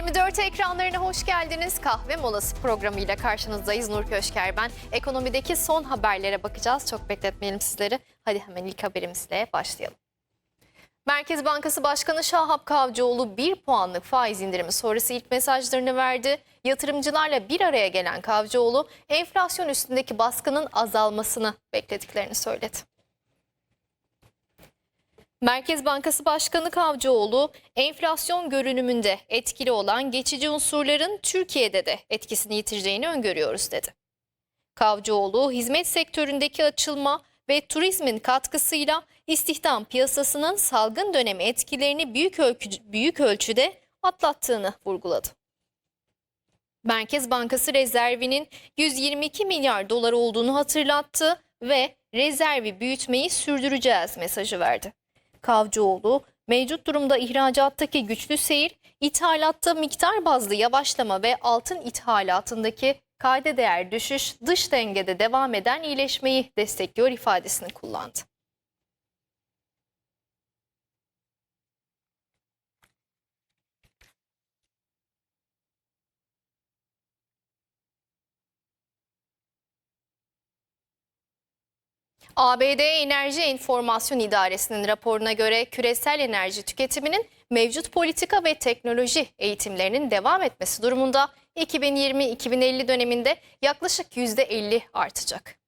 24 ekranlarına hoş geldiniz. Kahve molası programıyla karşınızdayız. Nur Köşker ben. Ekonomideki son haberlere bakacağız. Çok bekletmeyelim sizleri. Hadi hemen ilk haberimizle başlayalım. Merkez Bankası Başkanı Şahap Kavcıoğlu 1 puanlık faiz indirimi sonrası ilk mesajlarını verdi. Yatırımcılarla bir araya gelen Kavcıoğlu enflasyon üstündeki baskının azalmasını beklediklerini söyledi. Merkez Bankası Başkanı Kavcıoğlu, enflasyon görünümünde etkili olan geçici unsurların Türkiye'de de etkisini yitireceğini öngörüyoruz dedi. Kavcıoğlu, hizmet sektöründeki açılma ve turizmin katkısıyla istihdam piyasasının salgın dönemi etkilerini büyük, ölçü- büyük ölçüde atlattığını vurguladı. Merkez Bankası rezervinin 122 milyar dolar olduğunu hatırlattı ve rezervi büyütmeyi sürdüreceğiz mesajı verdi. Kavcıoğlu, mevcut durumda ihracattaki güçlü seyir, ithalatta miktar bazlı yavaşlama ve altın ithalatındaki kayda değer düşüş dış dengede devam eden iyileşmeyi destekliyor ifadesini kullandı. ABD Enerji Enformasyon İdaresi'nin raporuna göre küresel enerji tüketiminin mevcut politika ve teknoloji eğitimlerinin devam etmesi durumunda 2020-2050 döneminde yaklaşık %50 artacak.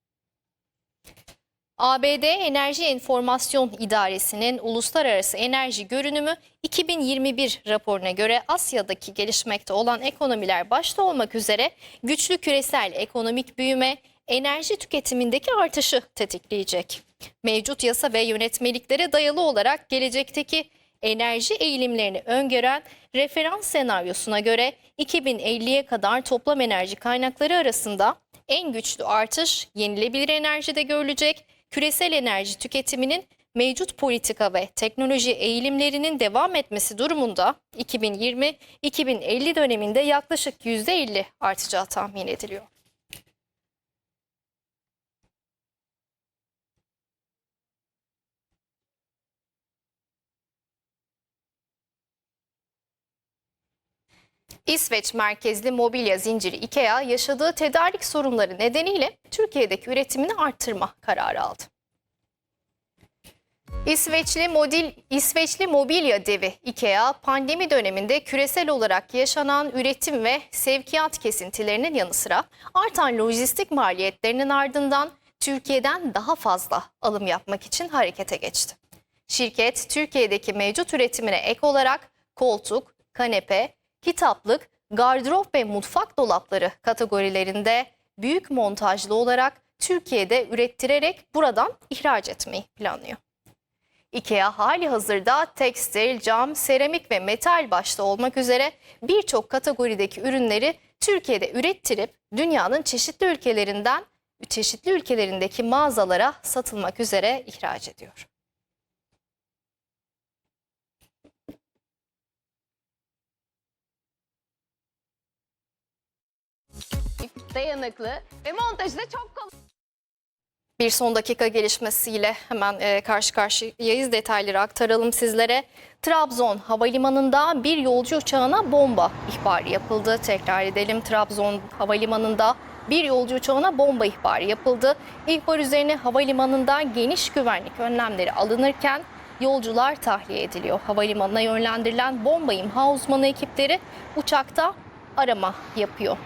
ABD Enerji Enformasyon İdaresi'nin Uluslararası Enerji Görünümü 2021 raporuna göre Asya'daki gelişmekte olan ekonomiler başta olmak üzere güçlü küresel ekonomik büyüme, enerji tüketimindeki artışı tetikleyecek. Mevcut yasa ve yönetmeliklere dayalı olarak gelecekteki enerji eğilimlerini öngören referans senaryosuna göre 2050'ye kadar toplam enerji kaynakları arasında en güçlü artış yenilebilir enerjide görülecek. Küresel enerji tüketiminin mevcut politika ve teknoloji eğilimlerinin devam etmesi durumunda 2020-2050 döneminde yaklaşık %50 artacağı tahmin ediliyor. İsveç merkezli mobilya zinciri IKEA yaşadığı tedarik sorunları nedeniyle Türkiye'deki üretimini arttırma kararı aldı. İsveçli modil İsveçli mobilya devi IKEA pandemi döneminde küresel olarak yaşanan üretim ve sevkiyat kesintilerinin yanı sıra artan lojistik maliyetlerinin ardından Türkiye'den daha fazla alım yapmak için harekete geçti. Şirket Türkiye'deki mevcut üretimine ek olarak koltuk, kanepe, kitaplık, gardırop ve mutfak dolapları kategorilerinde büyük montajlı olarak Türkiye'de ürettirerek buradan ihraç etmeyi planlıyor. IKEA hali hazırda tekstil, cam, seramik ve metal başta olmak üzere birçok kategorideki ürünleri Türkiye'de ürettirip dünyanın çeşitli ülkelerinden çeşitli ülkelerindeki mağazalara satılmak üzere ihraç ediyor. Dayanıklı ve montajı da çok kolay. Bir son dakika gelişmesiyle hemen e, karşı karşıyayız. Detayları aktaralım sizlere. Trabzon Havalimanı'nda bir yolcu uçağına bomba ihbarı yapıldı. Tekrar edelim Trabzon Havalimanı'nda bir yolcu uçağına bomba ihbarı yapıldı. İhbar üzerine havalimanında geniş güvenlik önlemleri alınırken yolcular tahliye ediliyor. Havalimanına yönlendirilen bomba imha uzmanı ekipleri uçakta arama yapıyor.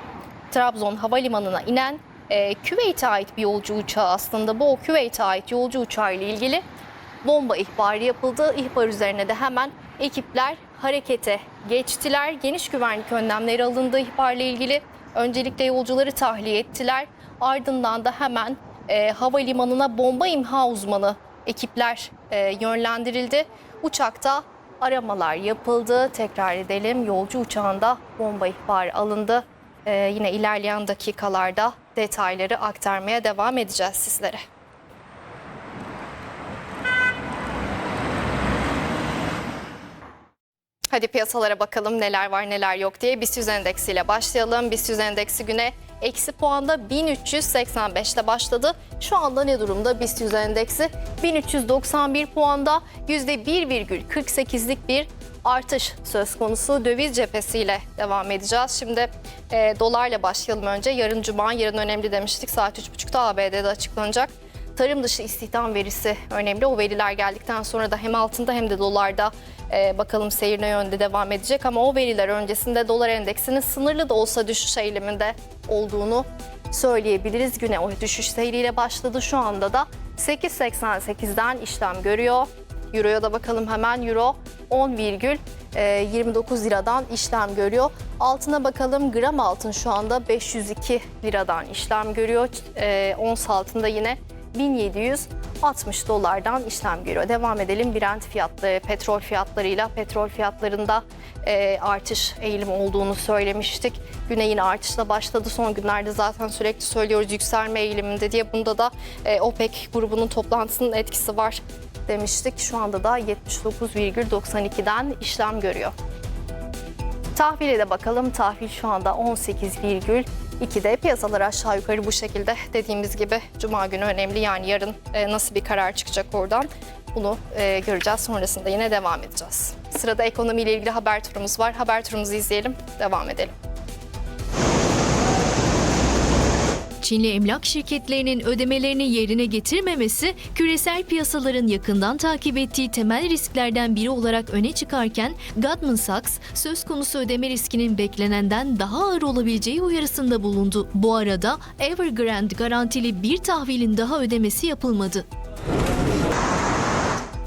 Trabzon Havalimanı'na inen e, Küveyt'e ait bir yolcu uçağı aslında. Bu o Küveyt'e ait yolcu uçağı ile ilgili bomba ihbarı yapıldı. İhbar üzerine de hemen ekipler harekete geçtiler. Geniş güvenlik önlemleri alındı ihbarla ilgili. Öncelikle yolcuları tahliye ettiler. Ardından da hemen e, havalimanına bomba imha uzmanı ekipler e, yönlendirildi. Uçakta aramalar yapıldı. Tekrar edelim yolcu uçağında bomba ihbarı alındı. Ee, yine ilerleyen dakikalarda detayları aktarmaya devam edeceğiz sizlere. Hadi piyasalara bakalım neler var neler yok diye BIST endeksiyle başlayalım. BIST endeksi güne eksi puanda 1385'te başladı. Şu anda ne durumda BIST endeksi? 1391 puanda %1,48'lik bir artış söz konusu. Döviz cephesiyle devam edeceğiz. Şimdi e, dolarla başlayalım önce. Yarın cuma, yarın önemli demiştik. Saat 3.30'da ABD'de açıklanacak. Tarım dışı istihdam verisi önemli. O veriler geldikten sonra da hem altında hem de dolarda e, bakalım seyir ne yönde devam edecek. Ama o veriler öncesinde dolar endeksinin sınırlı da olsa düşüş eğiliminde olduğunu söyleyebiliriz. Güne o düşüş seyriyle başladı. Şu anda da 8.88'den işlem görüyor. Euro'ya da bakalım hemen. Euro 10,29 liradan işlem görüyor. Altına bakalım. Gram altın şu anda 502 liradan işlem görüyor. E, ons altında yine 1760 dolardan işlem görüyor. Devam edelim Brent fiyatları, petrol fiyatlarıyla. Petrol fiyatlarında e, artış eğilimi olduğunu söylemiştik. Güne yine artışla başladı. Son günlerde zaten sürekli söylüyoruz yükselme eğiliminde diye. Bunda da e, OPEC grubunun toplantısının etkisi var demiştik. Şu anda da 79,92'den işlem görüyor. Tahvile de bakalım. Tahvil şu anda 18,2'de. Piyasalar aşağı yukarı bu şekilde. Dediğimiz gibi Cuma günü önemli. Yani yarın e, nasıl bir karar çıkacak oradan bunu e, göreceğiz. Sonrasında yine devam edeceğiz. Sırada ekonomiyle ilgili haber turumuz var. Haber turumuzu izleyelim. Devam edelim. Çinli emlak şirketlerinin ödemelerini yerine getirmemesi küresel piyasaların yakından takip ettiği temel risklerden biri olarak öne çıkarken Goldman Sachs söz konusu ödeme riskinin beklenenden daha ağır olabileceği uyarısında bulundu. Bu arada Evergrande garantili bir tahvilin daha ödemesi yapılmadı.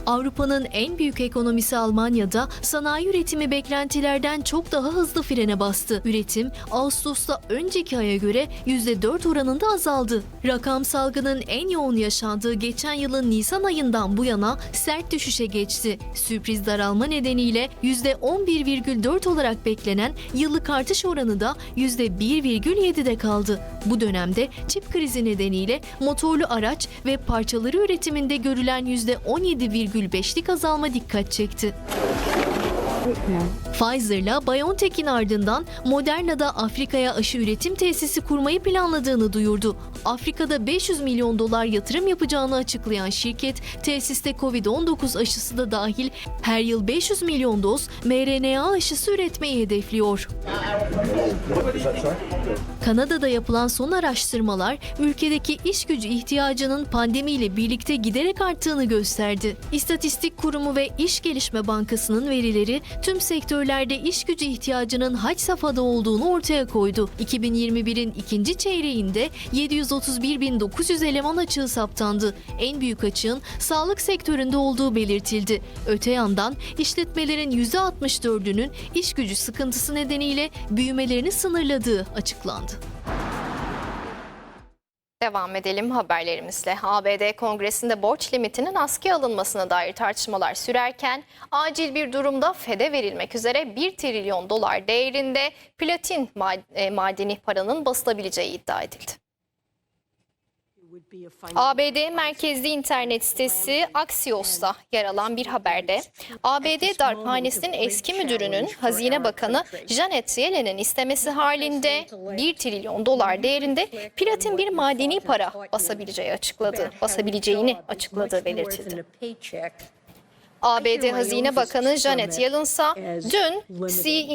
Avrupa'nın en büyük ekonomisi Almanya'da sanayi üretimi beklentilerden çok daha hızlı frene bastı. Üretim Ağustos'ta önceki aya göre %4 oranında azaldı. Rakam salgının en yoğun yaşandığı geçen yılın Nisan ayından bu yana sert düşüşe geçti. Sürpriz daralma nedeniyle %11,4 olarak beklenen yıllık artış oranı da %1,7'de kaldı. Bu dönemde çip krizi nedeniyle motorlu araç ve parçaları üretiminde görülen %17,5'lik azalma dikkat çekti. Pfizer'la BioNTech'in ardından Moderna'da Afrika'ya aşı üretim tesisi kurmayı planladığını duyurdu. Afrika'da 500 milyon dolar yatırım yapacağını açıklayan şirket, tesiste Covid-19 aşısı da dahil her yıl 500 milyon doz mRNA aşısı üretmeyi hedefliyor. Kanada'da yapılan son araştırmalar ülkedeki iş gücü ihtiyacının pandemiyle birlikte giderek arttığını gösterdi. İstatistik Kurumu ve İş Gelişme Bankası'nın verileri tüm sektörlerde iş gücü ihtiyacının haç safhada olduğunu ortaya koydu. 2021'in ikinci çeyreğinde 731.900 eleman açığı saptandı. En büyük açığın sağlık sektöründe olduğu belirtildi. Öte yandan işletmelerin %64'ünün iş gücü sıkıntısı nedeniyle büyümelerini sınırladığı açıklandı. Devam edelim haberlerimizle. ABD Kongresi'nde borç limitinin askıya alınmasına dair tartışmalar sürerken acil bir durumda FED'e verilmek üzere 1 trilyon dolar değerinde platin e, madeni paranın basılabileceği iddia edildi. ABD merkezli internet sitesi Axios'ta yer alan bir haberde ABD Darphanesi'nin eski müdürünün Hazine Bakanı Janet Yellen'in istemesi halinde 1 trilyon dolar değerinde platin bir madeni para basabileceği açıkladı, basabileceğini açıkladığı belirtildi. ABD Hazine Bakanı Janet Yellen ise dün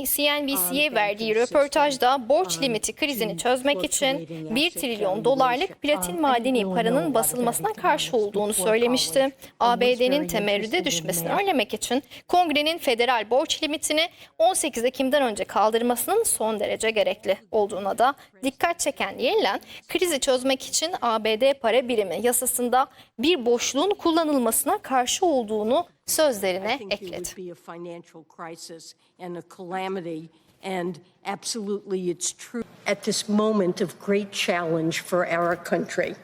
CNBC'ye verdiği röportajda borç limiti krizini çözmek için 1 trilyon dolarlık platin madeni paranın basılmasına karşı olduğunu söylemişti. ABD'nin temerrüde düşmesini önlemek için kongrenin federal borç limitini 18 Ekim'den önce kaldırmasının son derece gerekli olduğuna da dikkat çeken Yellen, krizi çözmek için ABD para birimi yasasında bir boşluğun kullanılmasına karşı olduğunu sözlerine ekledi. would be a financial crisis and a calamity, and absolutely it's true. At this moment of great challenge for our country.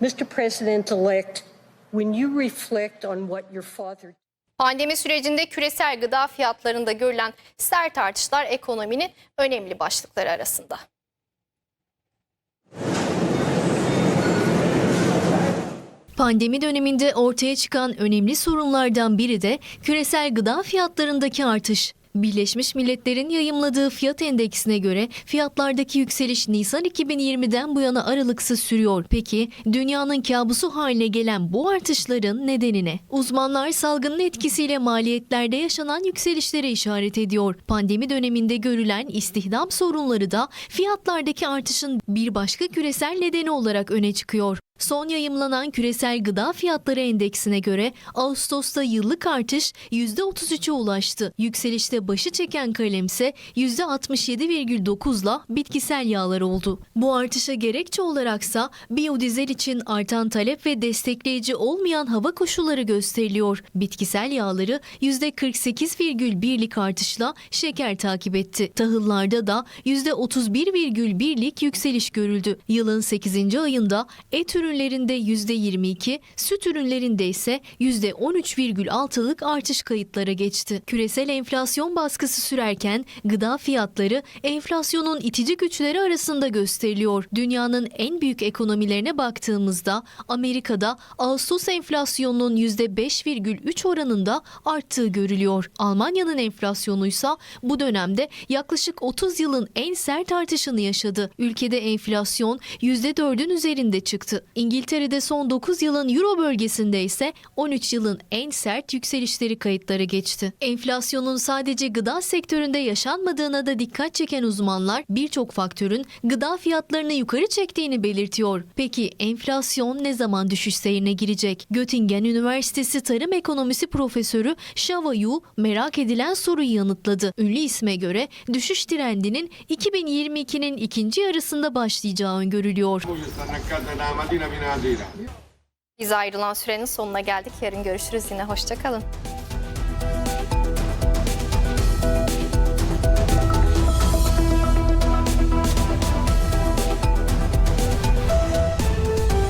Mr. President-elect, when you reflect on what your father Pandemi sürecinde küresel gıda fiyatlarında görülen sert artışlar ekonominin önemli başlıkları arasında. Pandemi döneminde ortaya çıkan önemli sorunlardan biri de küresel gıda fiyatlarındaki artış. Birleşmiş Milletler'in yayımladığı fiyat endeksine göre fiyatlardaki yükseliş Nisan 2020'den bu yana aralıksız sürüyor. Peki dünyanın kabusu haline gelen bu artışların nedeni ne? Uzmanlar salgının etkisiyle maliyetlerde yaşanan yükselişlere işaret ediyor. Pandemi döneminde görülen istihdam sorunları da fiyatlardaki artışın bir başka küresel nedeni olarak öne çıkıyor. Son yayımlanan küresel gıda fiyatları endeksine göre Ağustos'ta yıllık artış %33'e ulaştı. Yükselişte başı çeken kalem ise %67,9'la bitkisel yağlar oldu. Bu artışa gerekçe olaraksa biyodizel için artan talep ve destekleyici olmayan hava koşulları gösteriliyor. Bitkisel yağları %48,1'lik artışla şeker takip etti. Tahıllarda da %31,1'lik yükseliş görüldü. Yılın 8. ayında et ürünlerinde %22, süt ürünlerinde ise %13,6'lık artış kayıtlara geçti. Küresel enflasyon baskısı sürerken gıda fiyatları enflasyonun itici güçleri arasında gösteriliyor. Dünyanın en büyük ekonomilerine baktığımızda Amerika'da Ağustos enflasyonunun %5,3 oranında arttığı görülüyor. Almanya'nın enflasyonuysa bu dönemde yaklaşık 30 yılın en sert artışını yaşadı. Ülkede enflasyon %4'ün üzerinde çıktı. İngiltere'de son 9 yılın Euro bölgesinde ise 13 yılın en sert yükselişleri kayıtlara geçti. Enflasyonun sadece gıda sektöründe yaşanmadığına da dikkat çeken uzmanlar birçok faktörün gıda fiyatlarını yukarı çektiğini belirtiyor. Peki enflasyon ne zaman düşüş seyrine girecek? Göttingen Üniversitesi Tarım Ekonomisi Profesörü Shava Yu merak edilen soruyu yanıtladı. Ünlü isme göre düşüş trendinin 2022'nin ikinci yarısında başlayacağı öngörülüyor. Alla sera. Biz ayrılan sürenin sonuna geldik. Yarın görüşürüz yine. Hoşçakalın.